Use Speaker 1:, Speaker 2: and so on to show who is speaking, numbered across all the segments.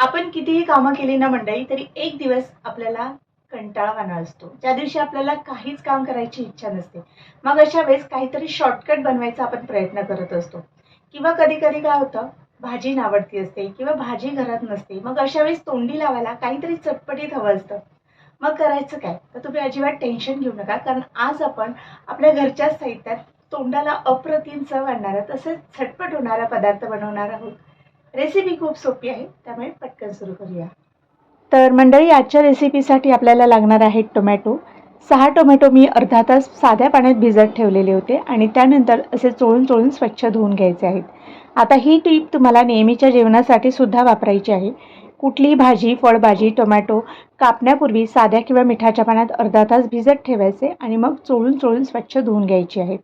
Speaker 1: आपण कितीही कामं केली ना मंडळी तरी एक दिवस आपल्याला कंटाळवाणा असतो. ज्या दिवशी आपल्याला काहीच काम करायची इच्छा नसते मग अशा वेळेस काहीतरी शॉर्टकट बनवायचा आपण प्रयत्न करत असतो. किंवा कधी कधी काय होतं भाजी नावडती असते किंवा भाजी घरात नसते मग अशा वेळेस तोंडी लावायला काहीतरी चटपटीत हवं असतं. मग करायचं काय? तर तुम्ही अजिबात टेन्शन घेऊ नका कारण आज आपण आपल्या घरच्या साहित्यात तोंडाला अप्रतिम चव आणणारा तसेच झटपट होणारा पदार्थ बनवणार आहोत. रेसिपी खूप सोपी आहे त्यामुळे पटकन सुरू करूया. तर मंडळी आजच्या रेसिपीसाठी आपल्याला लागणार आहेत टोमॅटो सहा टोमॅटो मी अर्धा तास साध्या पाण्यात भिजत ठेवलेले होते आणि त्यानंतर असे चोळून चोळून स्वच्छ धुवून घ्यायचे आहेत. आता ही टीप तुम्हाला नेहमीच्या जेवणासाठी सुद्धा वापरायची आहे. कुठलीही भाजी फळभाजी टोमॅटो कापण्यापूर्वी साध्या किंवा मिठाच्या पाण्यात अर्धा तास भिजत ठेवायचे आणि मग चोळून चोळून स्वच्छ धुवून घ्यायची आहेत.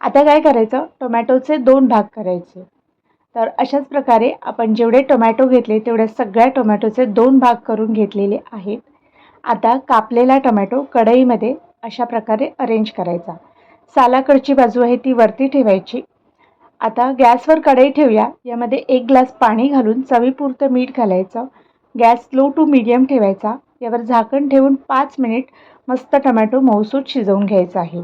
Speaker 1: आता काय करायचं? टोमॅटोचे दोन भाग करायचे. तर अशाच प्रकारे आपण जेवढे टोमॅटो घेतले तेवढ्या सगळ्या टोमॅटोचे दोन भाग करून घेतलेले आहेत. आता कापलेला टोमॅटो कढईमध्ये अशा प्रकारे अरेंज करायचा. सालाकडची बाजू आहे ती वरती ठेवायची. आता गॅसवर कढई ठेवूया. यामध्ये एक ग्लास पाणी घालून चवीपुरतं मीठ घालायचं. गॅस लो टू मीडियम ठेवायचा. यावर झाकण ठेवून पाच मिनिट मस्त टोमॅटो मऊसूत शिजवून घ्यायचा आहे.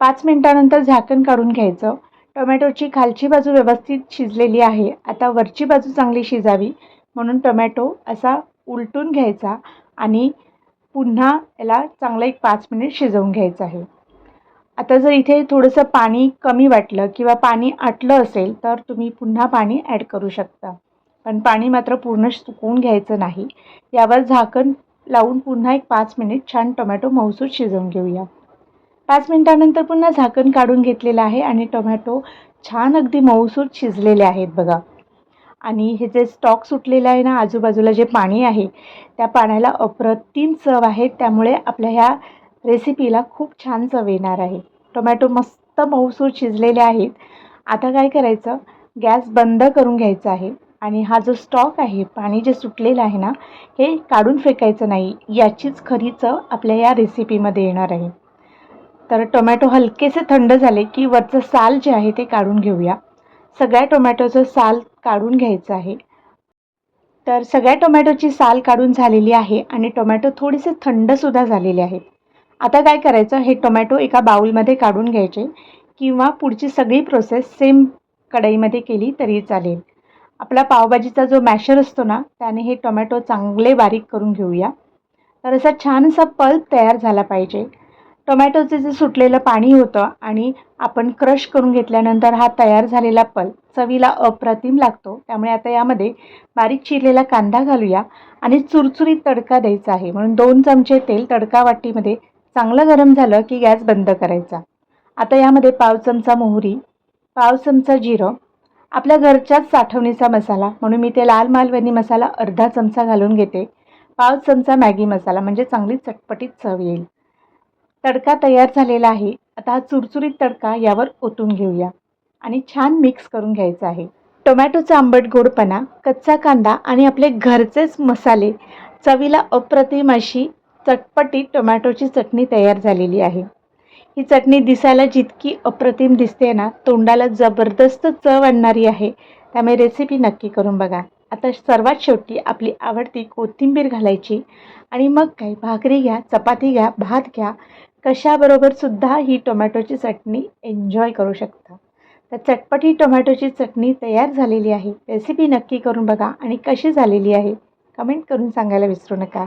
Speaker 1: पाच मिनिटानंतर झाकण काढून घ्यायचं. टोमॅटोची खालची बाजू व्यवस्थित शिजलेली आहे. आता वरची बाजू चांगली शिजावी. म्हणून टोमॅटो असा उलटून घ्यायचा आणि पुन्हा याला चांगलं एक पाच मिनिट शिजवून घ्यायचं आहे. आता जर इथे थोडंसं पाणी कमी वाटलं किंवा पाणी आटलं असेल तर तुम्ही पुन्हा पाणी ॲड करू शकता. पण पाणी मात्र पूर्ण सुकवून घ्यायचं नाही. यावर झाकण लावून पुन्हा एक पाच मिनिट छान टोमॅटो मऊसूत शिजवून घेऊया. पाच मिनटानंतर पुन्हा झाकण काढून घेतलेलं आहे आणि टोमॅटो छान अगदी मऊसूर शिजलेले आहेत बघा. आणि हे जे स्टॉक सुटलेलं आहे ना आजूबाजूला जे पाणी आहे त्या पाण्याला अप्रतिम चव आहे. त्यामुळे आपल्या ह्या रेसिपीला खूप छान चव येणार आहे. टोमॅटो मस्त मऊसूर शिजलेले आहेत. आता काय करायचं? गॅस बंद करून घ्यायचा आहे. आणि हा जो स्टॉक आहे पाणी जे सुटलेलं आहे ना हे काढून फेकायचं नाही. याचीच खरी चव आपल्या या रेसिपीमध्ये येणार आहे. तर टोमॅटो हलकेसे थंड झाले की वरचं साल जे आहे ते काढून घेऊया. सगळ्या टोमॅटोचं साल काढून घ्यायचं आहे. तर सगळ्या टोमॅटोची साल काढून झालेली आहे आणि टोमॅटो थोडेसे थंडसुद्धा झालेले आहेत. आता काय करायचं? हे टोमॅटो एका बाऊलमध्ये काढून घ्यायचे किंवा पुढची सगळी प्रोसेस सेम कढईमध्ये केली तरी चालेल. आपला पावभाजीचा जो मॅशर असतो ना त्याने हे टोमॅटो चांगले बारीक करून घेऊया. तर असा छानसा पल्प तयार झाला पाहिजे. टोमॅटोचं जे सुटलेलं पाणी होतं आणि आपण क्रश करून घेतल्यानंतर हा तयार झालेला पल चवीला अप्रतिम लागतो. त्यामुळे आता यामध्ये बारीक चिरलेला कांदा घालूया आणि चुरचुरीत तडका द्यायचा आहे. म्हणून दोन चमचे तेल तडका वाटीमध्ये चांगलं गरम झालं की गॅस बंद करायचा. आता यामध्ये पाव चमचा मोहरी पाव चमचा जिरं आपल्या घरच्याच साठवणीचा मसाला. म्हणून मी ते लाल मालवणी मसाला अर्धा चमचा घालून घेते. पाव चमचा मॅगी मसाला. म्हणजे चांगली चटपटीत चव येईल. तडका तयार झालेला आहे. आता हा चुरचुरीत तडका यावर ओतून घेऊया. आणि छान मिक्स करून घ्यायचा आहे. टोमॅटोचा आंबट गोडपणा कच्चा कांदा आणि आपले घरचेच मसाले चवीला अप्रतिम अशी चटपटीत टोमॅटोची चटणी तयार झालेली आहे. ही चटणी दिसायला जितकी अप्रतिम दिसते ना तोंडाला जबरदस्त चव आणणारी आहे. त्यामुळे रेसिपी नक्की करून बघा. आता सर्वात शेवटी आपली आवडती कोथिंबीर घालायची. आणि मग काय भाकरी घ्या चपाती घ्या भात घ्या कशाबरोबर सुद्धा ही टोमॅटोची चटणी एन्जॉय करू शकता. तर चटपटी टोमॅटोची चटणी तयार झालेली आहे. रेसिपी नक्की करून बघा आणि कशी झालेली आहे. कमेंट करून सांगायला विसरू नका.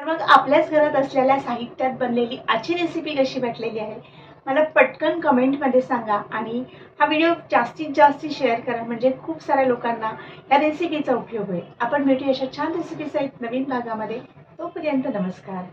Speaker 1: मग आपल्याच घरात असलेल्या साहित्यात बनलेली आजची रेसिपी कशी वाटलेली आहे? मला पटकन कमेंटमध्ये सांगा आणि हा व्हिडिओ जास्तीत जास्त शेअर करा. म्हणजे खूप साऱ्या लोकांना या रेसिपीचा उपयोग होईल. आपण भेटूया अशा छान रेसिपीचा एक नवीन भागामध्ये. तोपर्यंत नमस्कार.